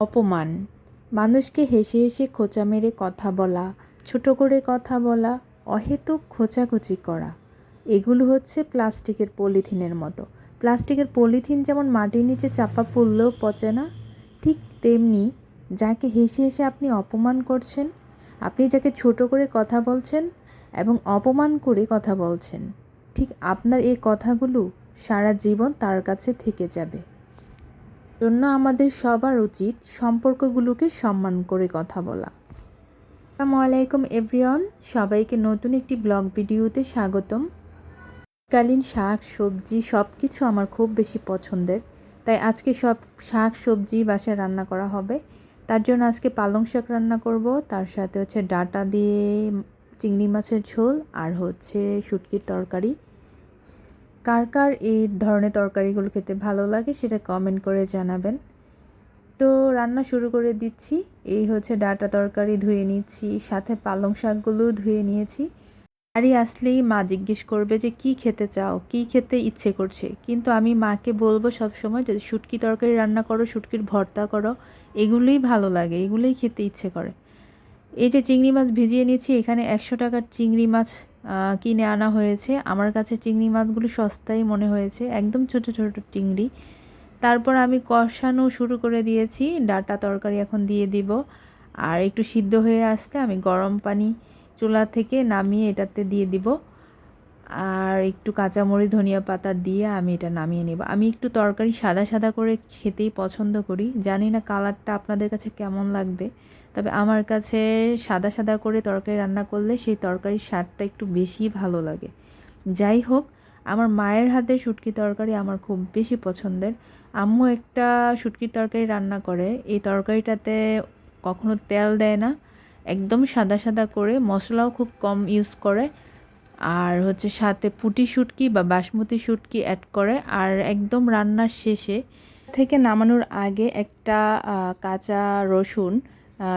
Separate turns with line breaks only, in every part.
অপমান। মানুষকে হেসে হেসে খোঁচা মেরে কথা বলা, ছোট করে কথা বলা, অহেতুক খোঁচাখুচি করা। এগুলো হচ্ছে প্লাস্টিকের পলিথিনের মতো। প্লাস্টিকের পলিথিন যেমন মাটির নিচে চাপা পড়লেও পচে না, ঠিক তেমনি যাকে হেসে হেসে আপনি অপমান করছেন, আপনি যাকে ছোট করে কথা বলছেন এবং অপমান করে কথা বলছেন, ঠিক আপনার এই কথাগুলো সারা জীবন তার কাছে থেকে যাবে। জন্য আমাদের সবার উচিত সম্পর্কগুলোকে সম্মান করে কথা বলা। আসসালামু আলাইকুম, এভরিওয়ান। সবাইকে নতুন একটি ব্লগ ভিডিওতে স্বাগতম। কালীন শাক, সবজি সব কিছু আমার খুব বেশি পছন্দের। তাই আজকে সব শাক, সবজি বাসায় রান্না করা হবে। তার জন্য আজকে পালং শাক রান্না করব। তার সাথে হচ্ছে ডাটা দিয়ে চিংড়ি মাছের ঝোল আর হচ্ছে শুটকির তরকারি। কার কার এই ধরনের তরকারিগুলো খেতে ভালো লাগে সেটা কমেন্ট করে জানাবেন। তো রান্না শুরু করে দিচ্ছি। এই হচ্ছে ডাটা তরকারি ধুয়ে নিচ্ছি, সাথে পালং শাকগুলো ধুয়ে নিয়েছি। বাড়ি আসলেই মা জিজ্ঞেস করবে যে, কি খেতে চাও? কি খেতে ইচ্ছে করছে? কিন্তু আমি মাকে বলব সব সময় যে, শুটকি তরকারি রান্না করো, শুটকির ভর্তা করো। এগুলোই ভালো লাগে, এগুলোই খেতে ইচ্ছে করে। এই যে চিংড়ি মাছ ভিজিয়ে নিয়েছি, এখানে একশো টাকার চিংড়ি মাছ কিনে আনা হয়েছে। আমার কাছে চিংড়ি মাছগুলো সস্তাই মনে হয়েছে, একদম ছোট ছোট চিংড়ি। তারপর আমি কষানো শুরু করে দিয়েছি, ডাটা তরকারি এখন দিয়ে দিব। আর একটু সিদ্ধ হয়ে আসলে আমি গরম পানি চুলা থেকে নামিয়ে এটাতে দিয়ে দিব। আর একটু কাঁচামরি ধনিয়া পাতা দিয়ে আমি এটা নামিয়ে নেব। আমি একটু তরকারি সাদা সাদা করে খেতেই পছন্দ করি। জানি না কালারটা আপনাদের কাছে কেমন লাগবে। তবে আমার কাছে সাদা সাদা করে তরকারি রান্না করলে সেই তরকারির স্বাদটা একটু বেশি ভালো লাগে। যাই হোক, আমার মায়ের হাতে শুটকি তরকারি আমার খুব বেশি পছন্দের। আম্মু একটা শুটকির তরকারি রান্না করে, এই তরকারিটাতে কখনো তেল দেয় না। একদম সাদা সাদা করে, মশলাও খুব কম ইউজ করে। আর হচ্ছে সাথে পুটি শুটকি বা বাসমতি শুটকি অ্যাড করে। আর একদম রান্নার শেষে, থেকে নামানোর আগে একটা কাঁচা রসুন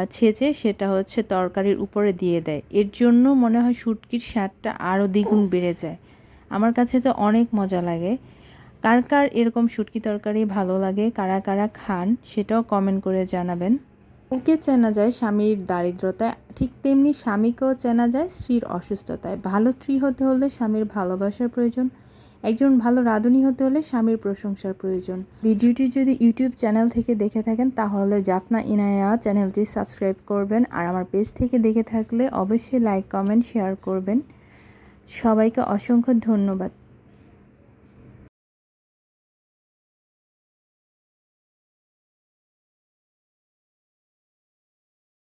ছেঁচে সেটা হচ্ছে তরকারির উপরে দিয়ে দেয়। এর জন্য মনে হয় শুটকির স্বাদটা আরও দ্বিগুণ বেড়ে যায়। আমার কাছে তো অনেক মজা লাগে। কার কার এরকম শুটকি তরকারি ভালো লাগে, কারা কারা খান সেটাও কমেন্ট করে জানাবেন। ওকে চেনা যায় স্বামীর দারিদ্রতায় ঠিক তেমনি স্বামীকেও চেনা যায় স্ত্রীর অসুস্থতায়। ভালো স্ত্রী হতে হলে স্বামীর ভালোবাসার প্রয়োজন একজন ভালো রাঁধুনি হতে হলে স্বামীর প্রশংসার প্রয়োজন। ভিডিওটি যদি ইউটিউব চ্যানেল থেকে দেখে থাকেন, তাহলে জাফনা ইনায়া চ্যানেলটি সাবস্ক্রাইব করবেন আর আমার পেজ থেকে দেখে থাকলে অবশ্যই লাইক, কমেন্ট, শেয়ার করবেন। সবাইকে অসংখ্য ধন্যবাদ।